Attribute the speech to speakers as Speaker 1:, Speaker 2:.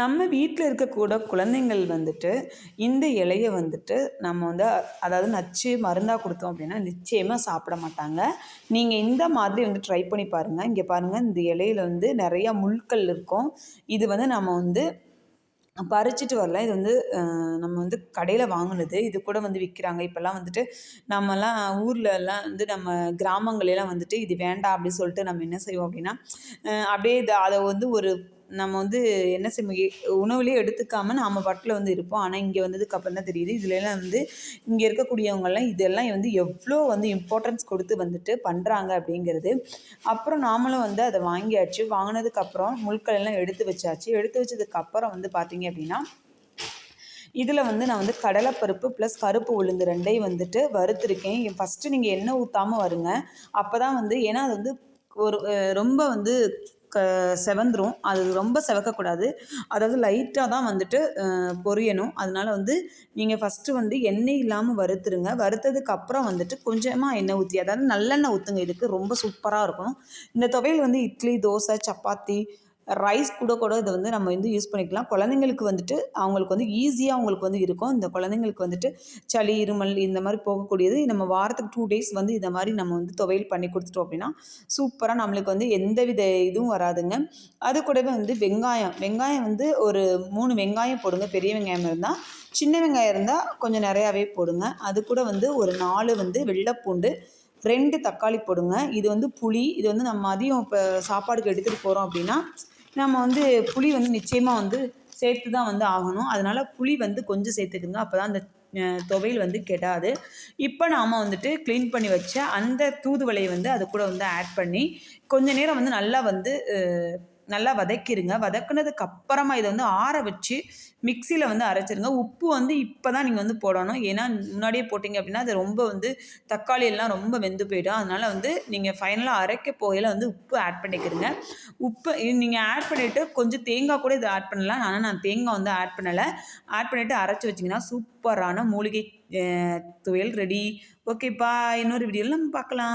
Speaker 1: நம்ம வீட்டில் இருக்கக்கூட குழந்தைங்கள் வந்துட்டு இந்த இலைய வந்துட்டு நம்ம வந்து அதாவது நச்சு மருந்தாக கொடுத்தோம் அப்படின்னா நிச்சயமாக சாப்பிட மாட்டாங்க. நீங்கள் இந்த மாதிரி வந்து ட்ரை பண்ணி பாருங்கள் இங்கே பாருங்கள் இந்த இலையில வந்து நிறையா முள்கள் இருக்கும். இது வந்து நம்ம வந்து பறிச்சிட்டு வரல. இது வந்து நம்ம வந்து கடையில் வாங்கினது. இது கூட வந்து விற்கிறாங்க இப்போல்லாம் வந்துட்டு நம்மலாம் ஊர்லலாம் வந்து நம்ம கிராமங்களெல்லாம் வந்துட்டு இது வேண்டாம் அப்படின்னு சொல்லிட்டு நம்ம என்ன செய்வோம் அப்படின்னா அப்படியே இதை அதை வந்து ஒரு நம்ம வந்து என்ன செய்ய உணவுலேயே எடுத்துக்காமல் நாம் பாட்டில் வந்து இருப்போம். ஆனால் இங்கே வந்ததுக்கு அப்புறம் தான் தெரியுது. இதுலலாம் வந்து இங்கே இருக்கக்கூடியவங்கெல்லாம் இதெல்லாம் வந்து எவ்வளோ வந்து இம்பார்ட்டன்ஸ் கொடுத்து வந்துட்டு பண்ணுறாங்க அப்படிங்கிறது. அப்புறம் நாமளும் வந்து அதை வாங்கியாச்சு. வாங்கினதுக்கப்புறம் முழுக்கள் எல்லாம் எடுத்து வச்சாச்சு. எடுத்து வச்சதுக்கப்புறம் வந்து பார்த்திங்க அப்படின்னா இதில் வந்து நான் வந்து கடலைப்பருப்பு ப்ளஸ் கருப்பு உளுந்து ரெண்டையும் வந்துட்டு வறுத்துருக்கேன். ஃபஸ்ட்டு நீங்கள் எண்ணெய் ஊற்றாமல் வருங்க. அப்போ தான் வந்து ஏன்னா அது வந்து ஒரு ரொம்ப வந்து க செவந்துடும் அது ரொம்ப செவக்கக்கூடாது. அதாவது லைட்டாக தான் வந்துட்டு பொரியணும். அதனால வந்து நீங்கள் ஃபஸ்ட்டு வந்து எண்ணெய் இல்லாமல் வறுத்துருங்க. வறுத்ததுக்கு அப்புறம் வந்துட்டு கொஞ்சமாக எண்ணெய் ஊற்றி அதாவது நல்லெண்ணெய் ஊற்றுங்க இதுக்கு ரொம்ப சூப்பராக இருக்கும் இந்த துவையல் வந்து இட்லி தோசை சப்பாத்தி ரைஸ் கூட கூட இதை வந்து நம்ம வந்து யூஸ் பண்ணிக்கலாம். குழந்தைங்களுக்கு வந்துட்டு அவங்களுக்கு வந்து ஈஸியாக அவங்களுக்கு வந்து இருக்கும். இந்த குழந்தைங்களுக்கு வந்துட்டு சளி இருமல் இந்த மாதிரி போகக்கூடியது நம்ம வாரத்துக்கு டூ டேஸ் வந்து இந்த மாதிரி நம்ம வந்து துவையல் பண்ணி கொடுத்துட்டோம் அப்படின்னா சூப்பராக நம்மளுக்கு வந்து எந்த வித இதுவும் வராதுங்க. அது கூடவே வந்து வெங்காயம். வெங்காயம் வந்து ஒரு மூணு வெங்காயம் போடுங்க. பெரிய வெங்காயம் இருந்தால் சின்ன வெங்காயம் இருந்தால் கொஞ்சம் நிறையாவே போடுங்க. அது கூட வந்து ஒரு நாலு வந்து வெள்ளைப்பூண்டு ரெண்டு தக்காளி போடுங்க. இது வந்து புளி இது வந்து நம்ம மதியம் இப்போ சாப்பாடுக்கு எடுத்துகிட்டு போகிறோம் அப்படின்னா நம்ம வந்து புளி வந்து நிச்சயமாக வந்து சேர்த்து தான் வந்து ஆகணும். அதனால் புளி வந்து கொஞ்சம் சேர்த்துக்குங்க. அப்போ தான் அந்த துவையல் வந்து கெடாது. இப்போ நாம் வந்துட்டு க்ளீன் பண்ணி வச்ச அந்த தூதுவளையை வந்து அது கூட வந்து ஆட் பண்ணி கொஞ்ச நேரம் வந்து நல்லா வந்து நல்லா வதக்கிடுங்க வதக்குனதுக்கு அப்புறமா இதை வந்து ஆற வச்சு மிக்சியில் வந்து அரைச்சிருங்க. உப்பு வந்து இப்போ தான் நீங்கள் வந்து போடணும். ஏன்னா முன்னாடியே போட்டிங்க அப்படின்னா அது ரொம்ப வந்து தக்காளி எல்லாம் ரொம்ப வெந்து போயிடும். அதனால் வந்து நீங்கள் ஃபைனலாக அரைக்க போகையில் வந்து உப்பு ஆட் பண்ணிக்கிறங்க உப்பு நீங்கள் ஆட் பண்ணிவிட்டு கொஞ்சம் தேங்காய் கூட இதை ஆட் பண்ணலாம். ஆனால் நான் தேங்காய் வந்து ஆட் பண்ணலை. ஆட் பண்ணிவிட்டு அரைச்சி வச்சிங்கன்னா சூப்பரான மூலிகை துவையல் ரெடி ஓகேப்பா இன்னொரு வீடியோவில் நம்ம பார்க்கலாம்.